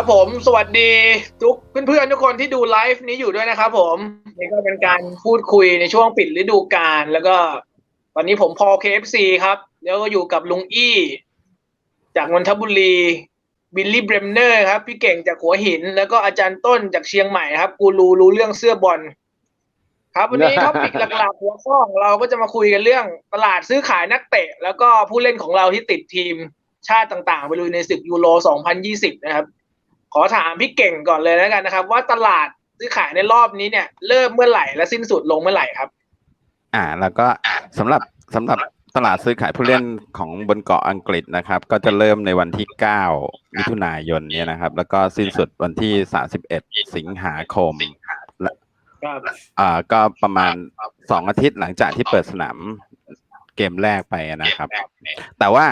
ครับผม สวัสดีทุกเพื่อนๆทุกคนที่ดูไลฟ์นี้อยู่ด้วยนะครับผมนี่ก็เป็นการพูดคุยในช่วงปิดฤดูกาลแล้วก็ ตอนนี้ผมพอ KFC ครับ แล้วก็อยู่กับลุงอี้ จากนนทบุรีบิลลี่เบรมเนอร์ครับ พี่เก่งจากหัวหิน แล้วก็อาจารย์ต้นจากเชียงใหม่ครับ กูรูรู้เรื่องเสื้อบอลครับวันนี้ท็อปิกหลักๆหัวข้อของเราก็จะมาคุยกันเรื่องตลาดซื้อขายนักเตะ แล้วก็ผู้เล่นของเราที่ติดทีมชาติต่างๆ ไปลุยในศึกยูโร 2020 นะครับ ขอถามพี่เก่งก่อนเลยแล้วกันนะครับ ว่าตลาดซื้อขายในรอบนี้เนี่ย เริ่มเมื่อไหร่และสิ้นสุดลงเมื่อไหร่ครับ อ่า แล้วก็สำหรับสำหรับตลาดซื้อขายผู้เล่นของบนเกาะอังกฤษนะครับ ก็จะเริ่มในวันที่ 9 มิถุนายนเนี่ยนะครับ แล้วก็สิ้นสุดวันที่ 31 สิงหาคมครับอ่าก็ประมาณสองอาทิตย์หลังจากที่เปิดสนาม เกมแรกไปนะครับ แต่ว่า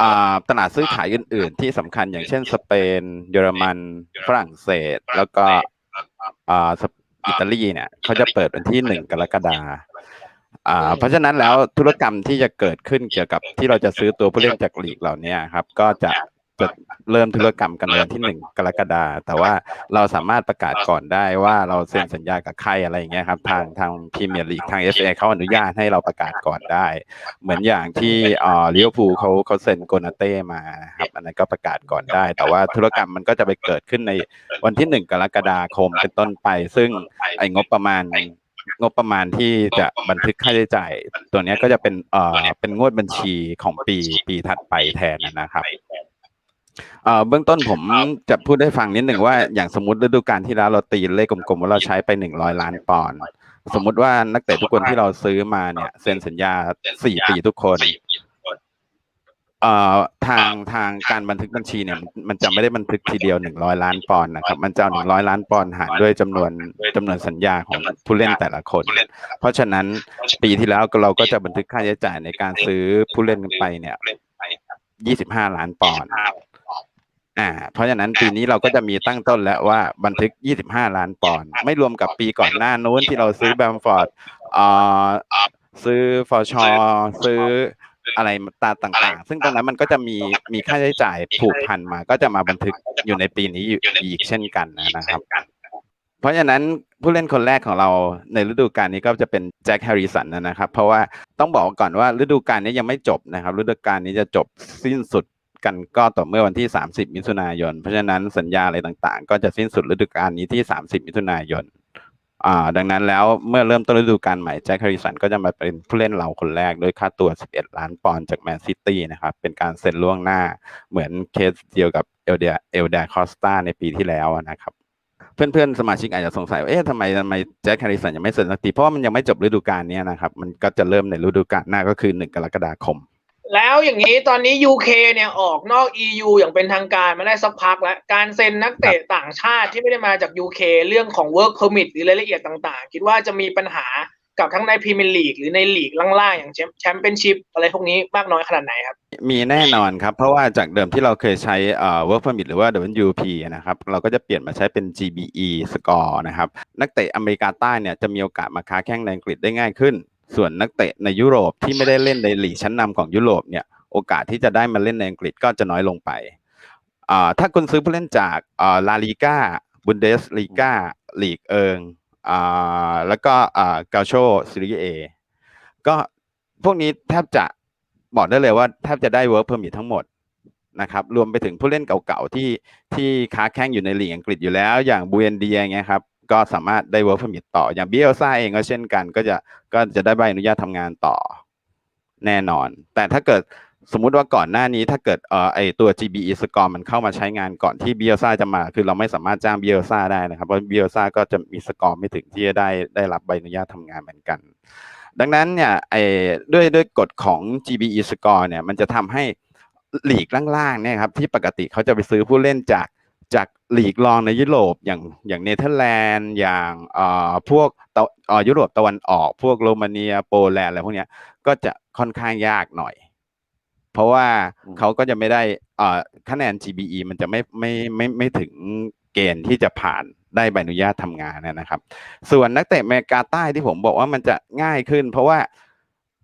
อ่าตลาดซื้อขายอื่น ๆ ที่สำคัญอย่างเช่นสเปน เยอรมัน ฝรั่งเศส แล้วก็อ่าสอิตาลีเนี่ยเขาจะเปิดวันที่หนึ่งกรกฎาอ่าเพราะฉะนั้นแล้วธุรกรรมที่จะเกิดขึ้นเกี่ยวกับที่เราจะซื้อตัวผู้เล่นจากลีกเหล่านี้ครับ ก็จะ จะเริ่มธุรกรรมกันวันที่หนึ่งกรกฎาแต่ว่าเราสามารถประกาศก่อนได้ว่าเราเซ็นสัญญากับใครอะไรอย่างเงี้ยครับ ทางทางพรีเมียร์ลีกทาง FA เอเขาอนุญาตให้เราประกาศก่อนได้ เหมือนอย่างที่อ่อลิเวอร์พูลเขาเขาเซ็นโกนาเต้มาครับอันนั้นก็ประกาศก่อนได้ แต่ว่าธุรกรรมมันก็จะไปเกิดขึ้นในวันที่หนึ่งกรกฎาคมเป็นต้นไป ซึ่งไอ้งบประมาณงบประมาณที่จะบันทึกค่าใช้จ่าย ตัวนี้ก็จะเป็นเอ่อเป็นงวดบัญชีของปีปีถัดไปแทนนะครับ เอ่อเบื้องต้นผมจะพูดให้ฟังนิดหนึ่งว่าอย่างสมมติฤดูกาลที่แล้วเราตีเลขกลมๆว่าเราใช้ไปหนึ่งร้อยล้านปอนด์สมมุติว่านักเตะทุกคนที่เราซื้อมาเนี่ยเซ็นสัญญาสี่ปีทุกคนเอ่อทางทางการบันทึกบัญชีเนี่ย มันมันจะไม่ได้บันทึกทีเดียวหนึ่งร้อยล้านปอนด์นะครับ มันจะเอาหนึ่งร้อยล้านปอนด์หารด้วยจำนวนจำนวนสัญญาของผู้เล่นแต่ละคน เพราะฉะนั้นปีที่แล้วเราก็จะบันทึกค่าใช้จ่ายในการซื้อผู้เล่นกันไปเนี่ยยี่สิบห้าล้านปอนด์ อ่า เพราะฉะนั้นปีนี้เราก็จะมีตั้งต้นแล้วว่าบันทึก 25 ล้านปอนด์ไม่รวมกับปีก่อนหน้านู้นที่เราซื้อแบมฟอร์ดเอ่อซื้อฟอร์ชอซื้ออะไรตาต่างๆ ซึ่งตรงนั้นมันก็จะมีมีค่าใช้จ่ายผูกพันมา ก็จะมาบันทึกอยู่ในปีนี้อยู่อีกเช่นกันนะครับ เพราะฉะนั้นผู้เล่นคนแรกของเราในฤดูกาลนี้ก็จะเป็นแจ็คแฮร์ริสันนะครับ เพราะว่าต้องบอกก่อนว่าฤดูกาลนี้ยังไม่จบนะครับ ฤดูกาลนี้จะจบสิ้นสุด กันก็ต่อเมื่อวันที่ 30 มิถุนายน เพราะฉะนั้นสัญญาอะไรต่างๆ ก็จะสิ้นสุดฤดูกาลนี้ที่ 30 มิถุนายนอ่าดังนั้นแล้วเมื่อเริ่มต้นฤดูกาลใหม่แจ็คแฮริสันก็จะมาเป็นผู้เล่นเราคนแรกด้วยค่าตัว 11 ล้านปอนด์จากแมนซิตี้นะครับ เป็นการเซ็นล่วงหน้าเหมือนเคสเดียวกับเอลเดียเอลเดคอสตาในปีที่แล้วนะครับเพื่อนๆ สมาชิกอาจจะสงสัยว่าเอ๊ะทำไมทำไมแจ็คแฮร์ริสันยังไม่เซ็นสักทีเพราะว่ามันยังไม่จบฤดูกาลนี้นะครับ มันก็จะเริ่มในฤดูกาลหน้าก็คือ 1 กรกฎาคม แล้วอย่างนี้ตอนนี้ UK เนี่ยออกนอก EU อย่างเป็นทางการมาได้สักพักแล้ว การเซ็นนักเตะต่างชาติที่ไม่ได้มาจาก UK เรื่องของ work permit หรือรายละเอียดต่างๆ คิดว่าจะมีปัญหากับทั้งในพรีเมียร์ลีกหรือในลีกล่างๆ อย่างแชมเปี้ยนชิพอะไรพวกนี้มากน้อยขนาดไหนครับ มีแน่นอนครับ เพราะว่าจากเดิมที่เราเคยใช้เอ่อ work permit หรือว่า WP นะครับ เราก็จะเปลี่ยนมาใช้เป็น GBE score นะครับ นักเตะอเมริกาใต้เนี่ยจะมีโอกาสมาค้าแข่งในอังกฤษได้ง่ายขึ้น ส่วนนักเตะในยุโรปที่ไม่ได้เล่นในลีกชั้นนำของยุโรปเนี่ยโอกาสที่จะได้มาเล่นในอังกฤษก็จะน้อยลงไปถ้าคุณซื้อผู้เล่นจากลาลีกาบุนเดสลีกาลีกเอิงอแล้วก็เกาโชซีรีเอก็พวกนี้แทบจะบอกได้เลยว่าแทบจะได้ work permit ทั้งหมดนะครับรวมไปถึงผู้เล่นเก่าๆที่ที่ค้าแข่งอยู่ในลีกอังกฤษอยู่แล้วอย่างบูเอนเดียเงี้ยครับ ก็สามารถได้ work permit ต่อ อย่างเบียลซ่าเองก็เช่นกัน ก็จะก็จะได้ใบอนุญาตทำงานต่อแน่นอน แต่ถ้าเกิดสมมุติว่าก่อนหน้านี้ถ้าเกิดเอ่อไอตัว GBE score มันเข้ามาใช้งานก่อนที่เบียซ่าจะมา คือเราไม่สามารถจ้างเบียซ่าได้นะครับ เพราะเบียซ่าก็จะมีสกอร์ไม่ถึงที่จะได้ได้รับใบอนุญาตทำงานเหมือนกัน ดังนั้นเนี่ยไอด้วยด้วยกฎของ GBE score เนี่ยมันจะทำให้หลีกล่างๆเนี่ยครับที่ปกติเขาจะไปซื้อผู้เล่นจาก จากหลีกรองในยุโรปอย่างอย่างเนเธอร์แลนด์อย่างเอ่อพวกตะเอ่อยุโรปตะวันออก พวกโรมาเนียโปแลนด์อะไรพวกเนี้ยก็จะค่อนข้างยากหน่อย เพราะว่าอืมเขาก็จะไม่ได้เอ่อคะแนน GBE มันจะไม่ไม่ไม่ไม่ถึงเกณฑ์ที่จะผ่านได้ใบอนุญาตทำงานนะครับ ส่วนนักเตะอเมริกาใต้ที่ผมบอกว่ามันจะง่ายขึ้น เพราะว่า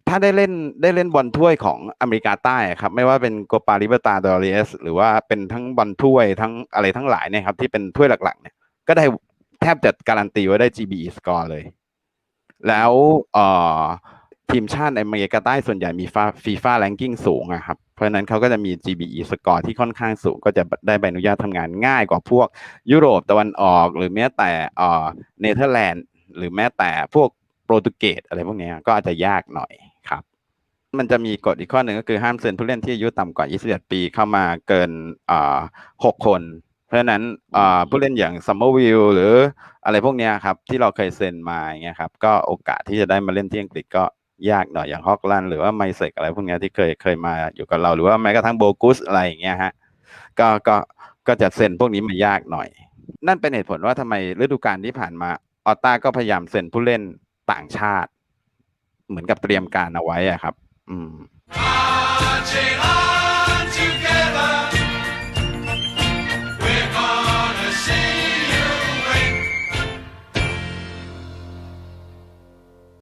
ถ้าได้เล่นได้เล่นบอลถ้วยของอเมริกาใต้ครับ ไม่ว่าเป็นโกปาลิเบตาดอริเอสหรือว่าเป็นทั้งบอลถ้วยทั้งอะไรทั้งหลายเนี่ยครับ ที่เป็นถ้วยหลัก ๆ เนี่ย ก็ได้แทบจะการันตีว่าได้ GBE score เลย แล้วเอ่อทีมชาติในอเมริกาใต้ส่วนใหญ่มีฟีฟ่าแรงกิ้งสูงอะครับ เพราะฉะนั้นเขาก็จะมี GBE score ที่ค่อนข้างสูง ก็จะได้ใบอนุญาตทำงานง่ายกว่าพวกยุโรปตะวันออก หรือแม้แต่เนเธอร์แลนด์ หรือแม้แต่พวกโปรตุเกสอะไรพวกนี้ก็อาจจะยากหน่อย มันจะมีกฎอีกข้อหนึ่งก็คือห้ามเซ็นผู้เล่นที่อายุต่ำกว่า 21 ปีเข้ามาเกินอ่า6คน เพราะฉะนั้นอ่าผู้เล่นอย่างซัมเมอร์วิลหรืออะไรพวกเนี้ยครับ ที่เราเคยเซ็นมาอย่างเงี้ยครับ ก็โอกาสที่จะได้มาเล่นที่อังกฤษก็ยากหน่อยอย่างฮอกลันหรือว่าไมเซกอะไรพวกเนี้ยที่เคยเคยมาอยู่กับเราหรือว่าแม้กระทั่งโบกุสอะไรอย่างเงี้ยฮะก็ก็ก็จะเซ็นพวกนี้มายากหน่อย นั่นเป็นเหตุผลว่าทำไมฤดูกาลที่ผ่านมาออตตาก็พยายามเซ็นผู้เล่นต่างชาติ เหมือนกับเตรียมการเอาไว้อะครับ อืม Marching on.